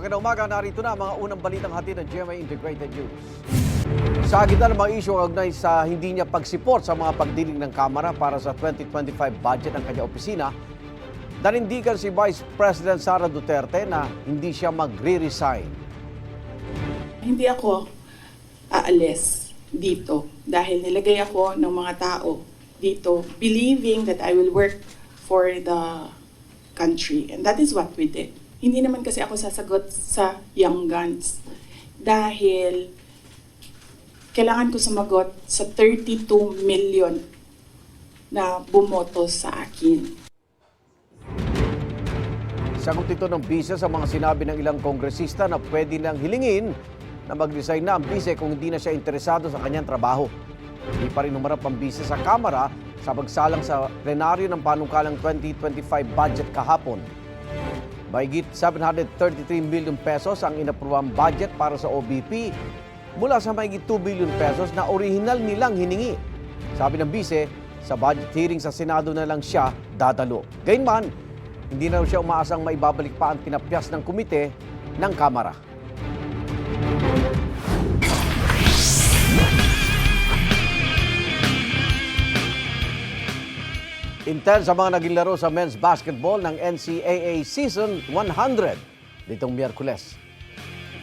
Magandang umaga, narito na ang mga unang balitang hatid ng GMA Integrated News. Sa gitna ng mga isyu kaugnay sa hindi niya pagsiport sa mga pagdiling ng Kamara para sa 2025 budget ng kanyang opisina, nanindigan si Vice President Sara Duterte na hindi siya magre-resign. Hindi ako aalis dito dahil nilagay ako ng mga tao dito believing that I will work for the country. And that is what we did. Hindi naman kasi ako sasagot sa young guns dahil kailangan ko sumagot sa 32 million na bumoto sa akin. Sagot ito ng bise sa mga sinabi ng ilang kongresista na pwede nang hilingin na mag-resign na ang bise kung hindi na siya interesado sa kanyang trabaho. Hindi pa rin humarap ang bise sa Kamara sa pagsalang sa plenaryo ng panukalang 2025 budget kahapon. Mahigit 733 million pesos ang inapruwang budget para sa OBP mula sa mahigit 2 billion pesos na orihinal nilang hiningi. Sabi ng bise, sa budget hearing sa Senado na lang siya dadalo. Gayunman, hindi na siya umaasang maibabalik pa ang tinapyas ng komite ng Kamara. Intense ang mga naging laro sa men's basketball ng NCAA Season 100 nitong Miyerkules.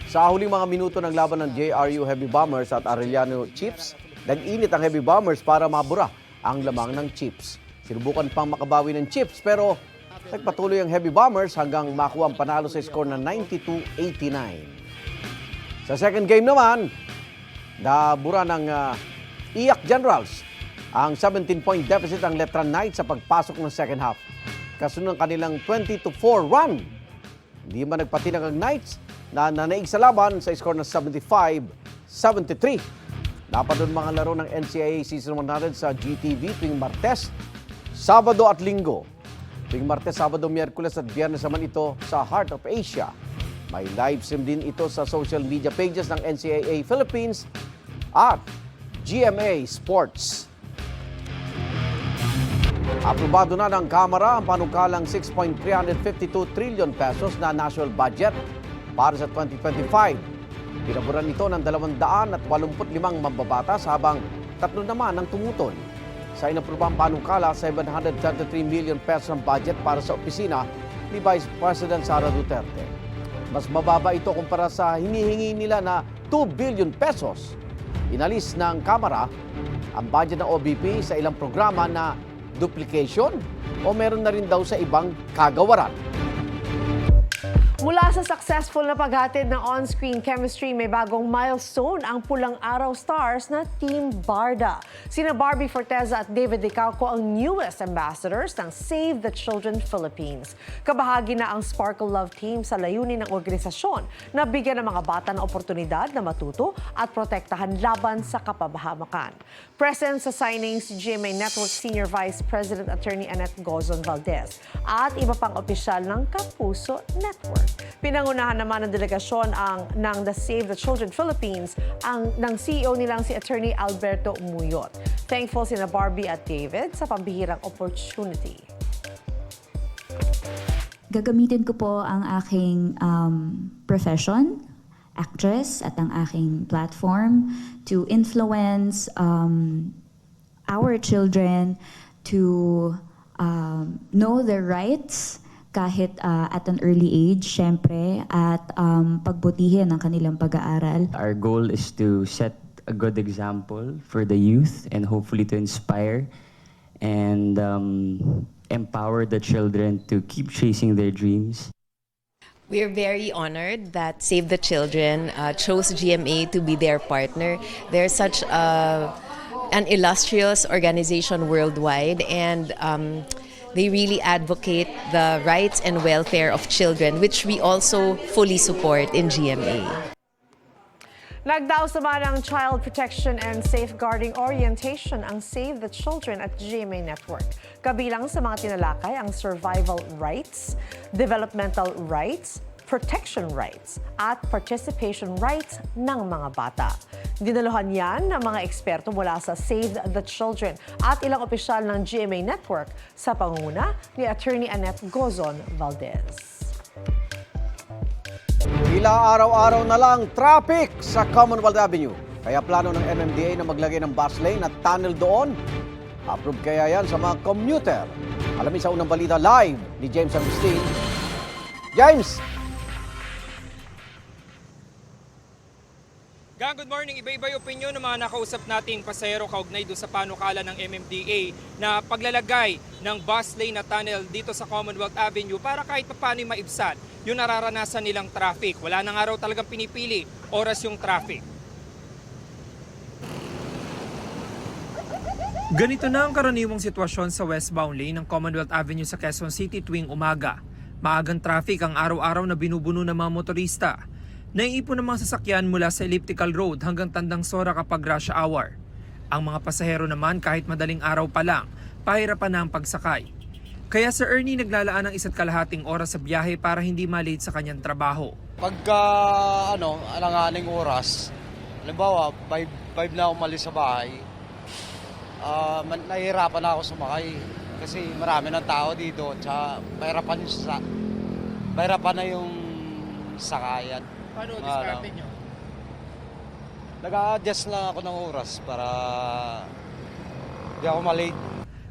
Sa huling mga minuto ng laban ng JRU Heavy Bombers at Arellano Chiefs, nag-init ang Heavy Bombers para mabura ang lamang ng Chiefs. Sinubukan pang makabawi ng Chiefs pero nagpatuloy ang Heavy Bombers hanggang makuha ang panalo sa score na 92-89. Sa second game naman, nabura ng ah, Iyak Generals ang 17-point deficit ang Letran Knights sa pagpasok ng second half. Kasunod ng kanilang 20-4 run. Hindi man nagpatinag ang Knights na nanaig sa laban sa score ng 75-73. Napanood mga laro ng NCAA Season 100 sa GTV tuwing Martes, Sabado at Linggo. Tuwing Martes, Sabado, Miyerkules at Biyernes naman ito sa Heart of Asia. May live stream din ito sa social media pages ng NCAA Philippines at GMA Sports. Aprobado na ng Kamara ang panukalang 6.352 trillion pesos na national budget para sa 2025. Pinaburan ito ng 285 mambabatas habang tatlo naman ang tumutol. Sa inaprobang panukala, 733 million pesos ang budget para sa opisina ni Vice President Sara Duterte. Mas mababa ito kumpara sa hinihingi nila na 2 billion pesos. Inalis ng Kamara ang budget ng OBP sa ilang programa na duplication o meron na rin daw sa ibang kagawaran. Mula sa successful na paghatid ng on-screen chemistry, may bagong milestone ang Pulang Araw Stars na Team Barda. Sina Barbie Forteza at David Licauco ang newest ambassadors ng Save the Children Philippines. Kabahagi na ang Sparkle Love Team sa layunin ng organisasyon na bigyan ng mga bata ng oportunidad na matuto at protektahan laban sa kapabahamakan. Present sa signing si GMA Network Senior Vice President Attorney Annette Gozon Valdez at iba pang opisyal ng Kapuso Network. Pinangunahan naman ng delegasyon ang ng The Save the Children Philippines ang ng CEO nilang si Attorney Alberto Muyot. Thankful sina Barbie at David sa pambihirang opportunity. Gagamitin ko po ang aking um, profession, actress, at ang aking platform to influence um, our children to um, know their rights kahit uh, at an early age, syempre, at um, pagbutihin ang kanilang pag-aaral. Our goal is to set a good example for the youth and hopefully to inspire and um, empower the children to keep chasing their dreams. We're very honored that Save the Children uh, chose GMA to be their partner. They're such a, an illustrious organization worldwide, and um, they really advocate the rights and welfare of children, which we also fully support in GMA. Nagdaos naman ng Child Protection and Safeguarding Orientation ang Save the Children at GMA Network. Kabilang sa mga tinalakay ang survival rights, developmental rights, protection rights at participation rights ng mga bata. Dinaluhan yan ng mga eksperto mula sa Save the Children at ilang opisyal ng GMA Network sa pangunguna ni Attorney Annette Gozon Valdez. Tila araw-araw na lang traffic sa Commonwealth Avenue. Kaya plano ng MMDA na maglagay ng bus lane at tunnel doon. Approve kaya yan sa mga commuter. Alamin sa unang balita live ni James Agustin. James! Gang, good morning. Iba-iba yung opinion ng mga nakausap nating pasahero kaugnay doon sa panukala ng MMDA na paglalagay ng bus lane na tunnel dito sa Commonwealth Avenue para kahit paano maibsan yung nararanasan nilang traffic. Wala nang araw talagang pinipili, oras yung traffic. Ganito na ang karaniwang sitwasyon sa westbound lane ng Commonwealth Avenue sa Quezon City tuwing umaga. Maagang traffic ang araw-araw na binubuno ng mga motorista. Naiipon ng mga sasakyan mula sa Elliptical Road hanggang Tandang Sora kapag rush hour. Ang mga pasahero naman kahit madaling araw pa lang, pahirapan na ang pagsakay. Kaya Sir Ernie naglalaan ng isa't kalahating oras sa biyahe para hindi malate sa kanyang trabaho. Pagka ano, alanganing oras, halimbawa 5 5 na umalis sa bahay. Ah, man- nahihirapan na ako sumakay kasi marami ng tao dito tsaka mahirapan yung mahirapan na yung sakayan. Paano Ano? diskarte nyo? Nag-a-adjust lang ako ng oras para di ako malate.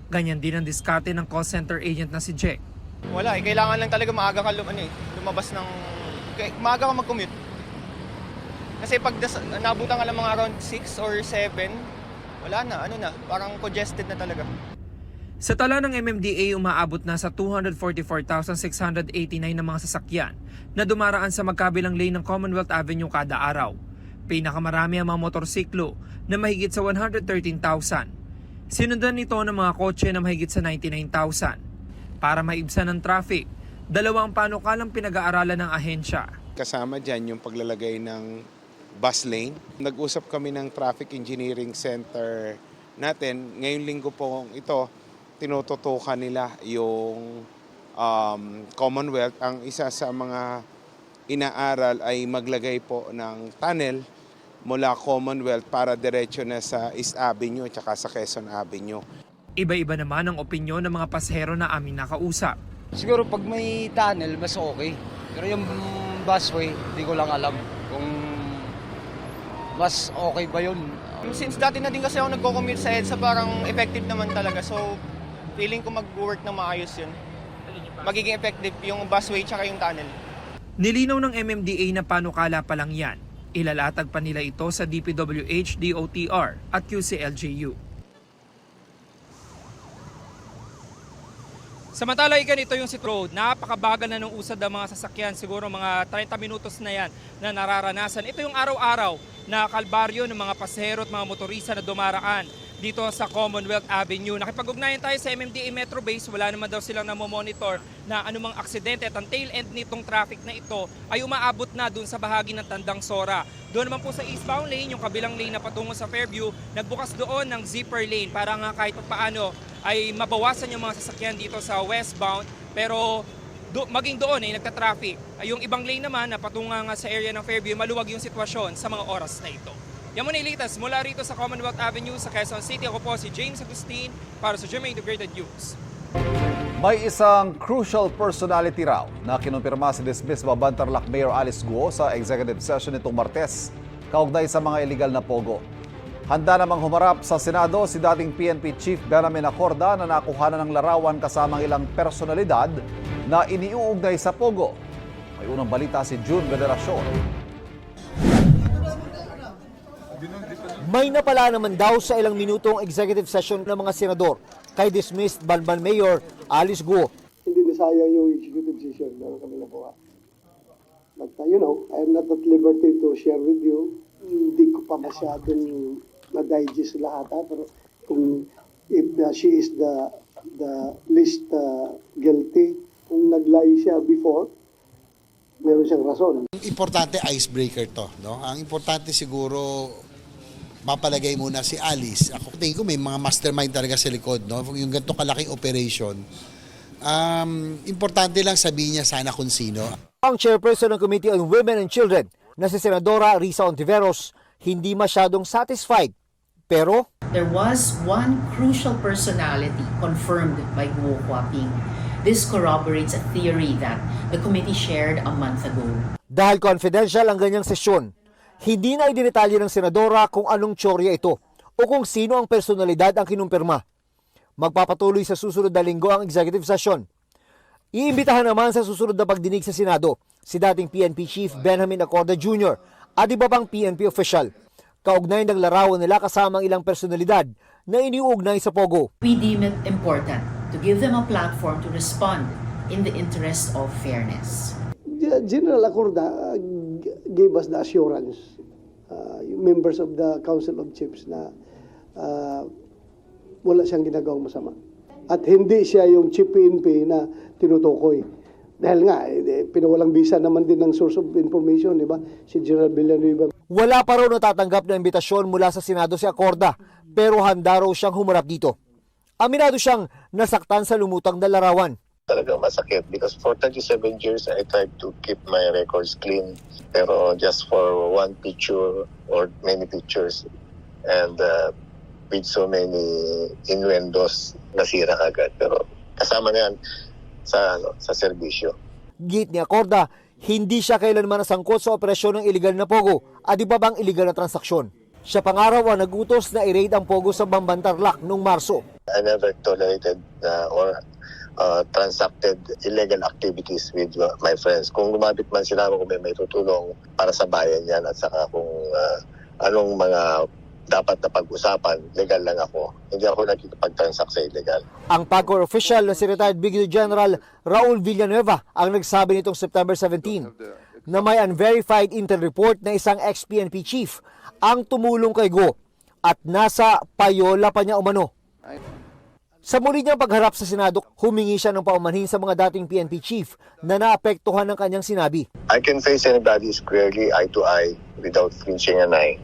Ganyan din ang diskarte ng call center agent na si Jack. Wala eh, kailangan lang talaga maaga ka lum, ano, eh, lumabas ng... kay- Maaga ka mag-commute. Kasi pag das, nabutan ka lang mga around 6 or 7, wala na, ano na, parang congested na talaga. Sa tala ng MMDA, umaabot na sa 244,689 na mga sasakyan na dumaraan sa magkabilang lane ng Commonwealth Avenue kada araw. Pinakamarami ang mga motorsiklo na mahigit sa 113,000. Sinundan nito ng mga kotse na mahigit sa 99,000. Para maibsan ang traffic, dalawang panukalang pinag-aaralan ng ahensya. Kasama dyan yung paglalagay ng bus lane. Nag-usap kami ng Traffic Engineering Center natin. Ngayong linggo po ito, tinututukan nila yung um, Commonwealth. Ang isa sa mga inaaral ay maglagay po ng tunnel mula Commonwealth para diretso na sa East Avenue at sa Quezon Avenue. Iba-iba naman ang opinyon ng mga pasahero na aming nakausap. Siguro pag may tunnel, mas okay. Pero yung busway, hindi ko lang alam kung mas okay ba yun. Since dati na din kasi ako nagko-commute sa EDSA, parang effective naman talaga. So, feeling ko mag-work na maayos yun. Magiging effective yung busway tsaka yung tunnel. Nilinaw ng MMDA na panukala pa lang yan. Ilalatag pa nila ito sa DPWH, DOTR at QCLGU. Samantala, ikan ito yung City Road. Napakabagal na ng usad ng mga sasakyan. Siguro mga 30 minutos na yan na nararanasan. Ito yung araw-araw na kalbaryo ng mga pasahero at mga motorista na dumaraan dito sa Commonwealth Avenue. Nakipag-ugnayan tayo sa MMDA Metro Base. Wala naman daw silang namomonitor na anumang aksidente at ang tail end nitong traffic na ito ay umaabot na dun sa bahagi ng Tandang Sora. Doon naman po sa eastbound lane, yung kabilang lane na patungo sa Fairview, nagbukas doon ng zipper lane para nga kahit paano ay mabawasan yung mga sasakyan dito sa westbound. Pero do, maging doon ay nagta-traffic. Ay, Yung ibang lane naman na patunga nga sa area ng Fairview, maluwag yung sitwasyon sa mga oras na ito. Yan muna ilitas mula rito sa Commonwealth Avenue sa Quezon City. Ako po si James Agustin para sa GMA Integrated News. May isang crucial personality raw na kinumpirma si dismiss Babantarlac Mayor Alice Guo sa executive session nitong Martes kaugnay sa mga illegal na pogo. Handa namang humarap sa Senado si dating PNP Chief Benjamin Acorda na nakuha na ng larawan kasamang ilang personalidad na iniuugnay sa pogo. May unang balita si June Veneracion. May napala naman daw sa ilang minutong executive session ng mga senador kay dismissed Banban Mayor Alice Guo. hindi nasayang yung executive session na kami nagawa. But uh, you know, I am not at liberty to share with you. Hindi ko pa masyadong na-digest lahat ha, pero kung if uh, she is the the least uh, guilty, kung nag-lie siya before, meron siyang rason. Importante icebreaker to, no? Ang importante siguro mapalagay muna si Alice. Ako tingin ko may mga mastermind talaga sa likod, no? Yung ganito kalaking operation. Um, importante lang sabihin niya sana kung sino. Ang chairperson ng Committee on Women and Children na si Senadora Risa Ontiveros hindi masyadong satisfied. Pero There was one crucial personality confirmed by Guo Huaping. This corroborates a theory that the committee shared a month ago. Dahil confidential ang ganyang sesyon, hindi na idinetalye ng senadora kung anong tsorya ito o kung sino ang personalidad ang kinumpirma. Magpapatuloy sa susunod na linggo ang executive session. Iimbitahan naman sa susunod na pagdinig sa Senado si dating PNP Chief Benjamin Acorda Jr. at iba pang PNP official. Kaugnay ng larawan nila kasama ang ilang personalidad na iniuugnay sa Pogo. We deem it important to give them a platform to respond in the interest of fairness. General Acorda gave us the assurance, uh, members of the Council of Chiefs na uh, wala siyang ginagawang masama. At hindi siya yung chief PNP na tinutukoy. Dahil nga, eh, pinawalang bisa naman din ng source of information, di ba? Si General Villanueva. Wala pa raw natatanggap na imbitasyon mula sa Senado si Acorda pero handa raw siyang humarap dito. Aminado siyang nasaktan sa lumutang na larawan. Talagang masakit because for 37 years I tried to keep my records clean pero just for one picture or many pictures and uh, with so many innuendos nasira agad pero kasama na yan sa ano sa serbisyo. Git ni Acorda, hindi siya kailanman nasangkot sa operasyon ng iligal na Pogo at iba bang iligal na transaksyon. Siya pangaraw ang nagutos na i-raid ang Pogo sa Bambantarlak noong Marso. I never tolerated uh, or uh, transacted illegal activities with uh, my friends. Kung lumapit man sila kung may, may tutulong para sa bayan yan at saka kung uh, anong mga dapat na pag-usapan, legal lang ako. Hindi ako nakikipag-transact sa illegal. Ang PAGCOR official na si retired Brigadier General Raul Villanueva ang nagsabi nitong September 17 na may unverified intel report na isang ex-PNP chief ang tumulong kay Go at nasa payola pa niya umano. Sa muli niyang pagharap sa Senado, humingi siya ng paumanhin sa mga dating PNP chief na naapektuhan ng kanyang sinabi. I can face anybody squarely, eye to eye, without flinching an eye.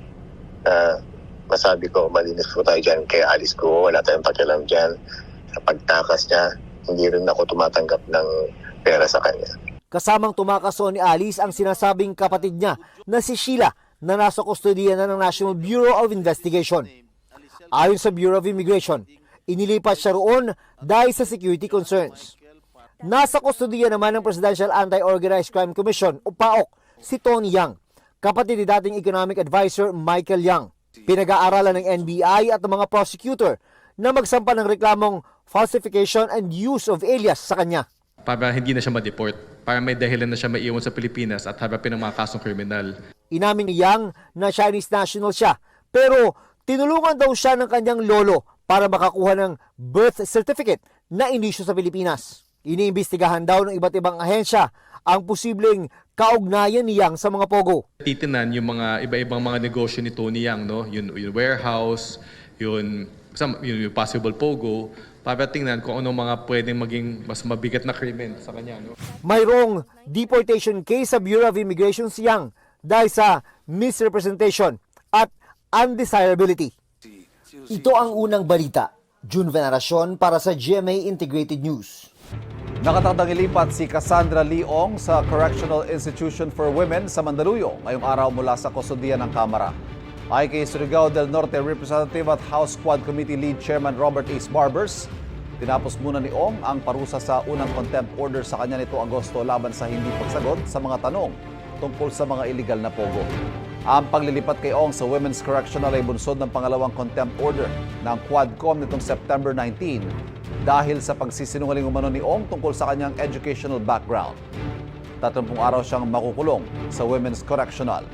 Uh, masabi ko, malinis po tayo dyan kay Alice ko. Wala tayong pakialam dyan. Sa pagtakas niya, hindi rin ako tumatanggap ng pera sa kanya. Kasamang tumakaso ni Alice ang sinasabing kapatid niya na si Sheila na nasa kustodiya na ng National Bureau of Investigation. Ayon sa Bureau of Immigration, inilipat siya roon dahil sa security concerns. Nasa kustodiya naman ng Presidential Anti-Organized Crime Commission o PAOK si Tony Yang, kapatid ni dating Economic Advisor Michael Yang. Pinag-aaralan ng NBI at ng mga prosecutor na magsampa ng reklamong falsification and use of alias sa kanya. para hindi na siya ma-deport, para may dahilan na siya maiwan sa Pilipinas at harapin ng mga kasong kriminal. Inamin ni Yang na Chinese national siya, pero tinulungan daw siya ng kanyang lolo para makakuha ng birth certificate na inisyo sa Pilipinas. Iniimbestigahan daw ng iba't ibang ahensya ang posibleng kaugnayan ni Yang sa mga pogo. Titinan yung mga iba-ibang mga negosyo ni Tony Yang, no? Yung, yung warehouse, yung, some, yung, yung possible pogo, para tingnan kung anong mga pwedeng maging mas mabigat na krimen sa kanya. No? Mayroong deportation case sa Bureau of Immigration si Yang dahil sa misrepresentation at undesirability. Ito ang unang balita. June Veneracion para sa GMA Integrated News. Nakatangtang ilipat si Cassandra Leong sa Correctional Institution for Women sa Mandaluyong ngayong araw mula sa kustodiya ng Kamara. Ay kay Surigao del Norte Representative at House Quad Committee Lead Chairman Robert Ace Barbers, tinapos muna ni Ong ang parusa sa unang contempt order sa kanya nito Agosto laban sa hindi pagsagot sa mga tanong tungkol sa mga illegal na pogo. Ang paglilipat kay Ong sa Women's Correctional ay bunsod ng pangalawang contempt order ng Quadcom nitong September 19 dahil sa pagsisinungaling umano ni Ong tungkol sa kanyang educational background. 30 araw siyang makukulong sa Women's Correctional.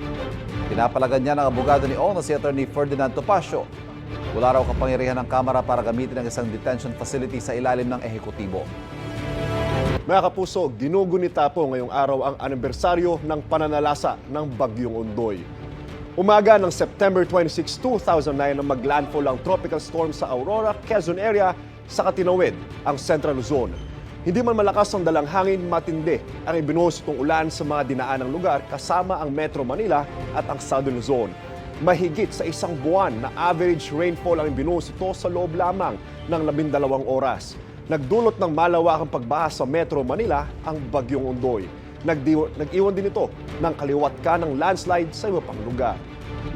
Pinapalagan niya ng abogado ni Ong na si Attorney Ferdinand Topacio. Wala raw kapangyarihan ng Kamara para gamitin ang isang detention facility sa ilalim ng ehekutibo. Mga kapuso, ginugunita po ngayong araw ang anibersaryo ng pananalasa ng Bagyong Undoy. Umaga ng September 26, 2009 nang maglandfall ang tropical storm sa Aurora, Quezon area sa Katinawid, ang Central Luzon. Hindi man malakas ang dalang hangin, matindi ang ibinuhos itong ulan sa mga dinaanang lugar kasama ang Metro Manila at ang Southern Luzon. Mahigit sa isang buwan na average rainfall ang ibinuhos ito sa loob lamang ng labindalawang oras. Nagdulot ng malawakang pagbaha sa Metro Manila ang Bagyong Undoy. Nag-iwan din ito ng kaliwat ka ng landslide sa iba pang lugar.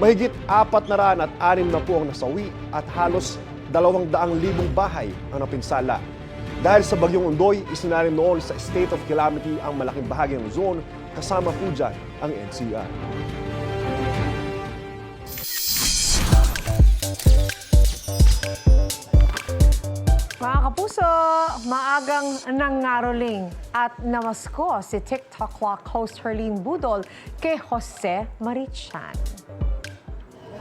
Mahigit apat na raan at anim na po ang nasawi at halos dalawang daang libong bahay ang napinsala. Dahil sa bagyong Undoy, isinarin noon sa state of calamity ang malaking bahagi ng Luzon, kasama po dyan ang NCR. Mga kapuso, maagang nangaroling at namasko si TikTok clock host Herlene Budol kay Jose Marichan.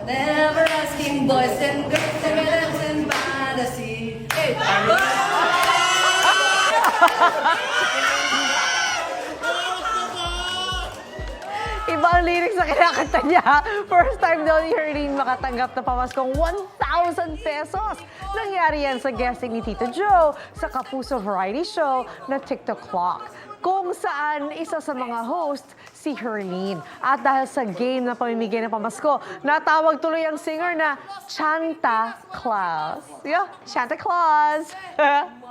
Never asking boys and girls and girls and fantasy. Hey, Iba ang lyrics na kinakanta niya. First time daw ni Herlene makatanggap na pamaskong 1,000 pesos. Nangyari yan sa guesting ni Tito Joe sa Kapuso Variety Show na TikTok Clock kung saan isa sa mga host si Herlene. At dahil sa game na pamimigay ng pamasko, natawag tuloy ang singer na Chanta Claus. Yeah, Chanta Claus.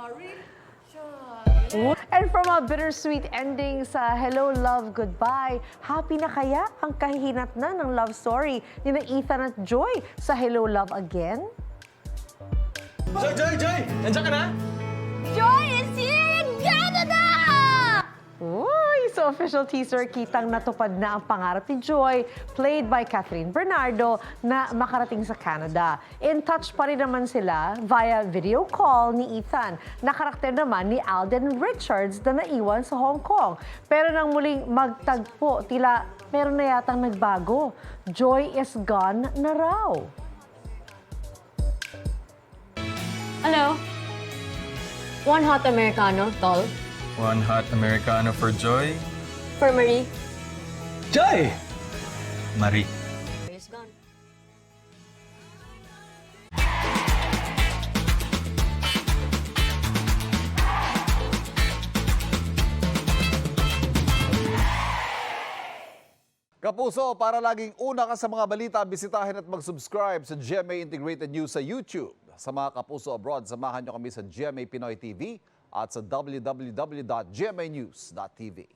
And from a bittersweet ending sa Hello, Love, Goodbye, happy na kaya ang kahihinat na ng love story ni na Ethan at Joy sa Hello, Love Again? Joy, Joy, Joy! Nandiyan ka na? Joy is here in Canada! Uy, sa official teaser, kitang natupad na ang pangarap ni Joy, played by Catherine Bernardo, na makarating sa Canada. In touch pa rin naman sila via video call ni Ethan, na karakter naman ni Alden Richards na naiwan sa Hong Kong. Pero nang muling magtagpo, tila meron na yatang nagbago. Joy is gone na raw. Ano? One hot Americano, tall. One hot Americano for Joy. For Marie. Joy! Marie. Is gone. Kapuso, para laging una ka sa mga balita, bisitahin at mag-subscribe sa GMA Integrated News sa YouTube. Sa mga kapuso abroad, samahan nyo kami sa GMA Pinoy TV at www.gmanews.tv.